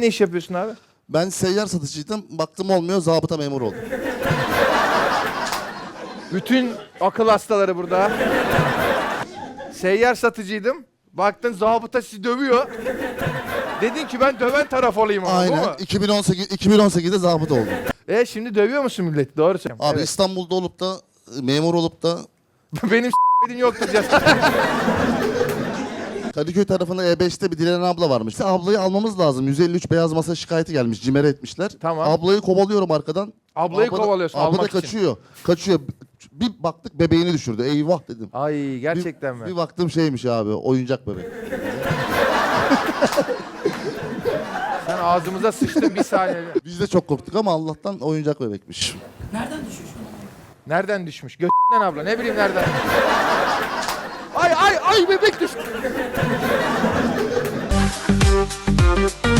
Sen ne iş yapıyorsun abi? Ben seyyar satıcıydım. Baktım olmuyor zabıta memur oldum. Bütün akıl hastaları burada. Seyyar satıcıydım. Baktın zabıta sizi dövüyor. Dedin ki ben döven taraf olayım ama bu Aynen. mu? 2018 2018'de zabıta oldum. E şimdi dövüyor musun milleti? Doğru söylüyorum. Abi Evet. İstanbul'da olup da memur olup da Benim s***din yoktur cesaret. Kadıköy tarafında E5'te bir Dilan abla varmış. İşte ablayı almamız lazım. 153 beyaz masa şikayeti gelmiş. Cimere etmişler. Tamam. Ablayı kovalıyorum arkadan. Ablayı Abla da- kovalıyorsun Abla da almak için. kaçıyor. Kaçıyor. Bir baktık bebeğini düşürdü. Eyvah dedim. Ay gerçekten bir, mi? Bir baktım şeymiş abi. Oyuncak bebek. Sen ağzımıza sıçtın bir saniye. Biz de çok korktuk ama Allah'tan oyuncak bebekmiş. Nereden düşmüş? Götünden abla ne bileyim nereden. Ay ay ay bebek düştü. Thank you.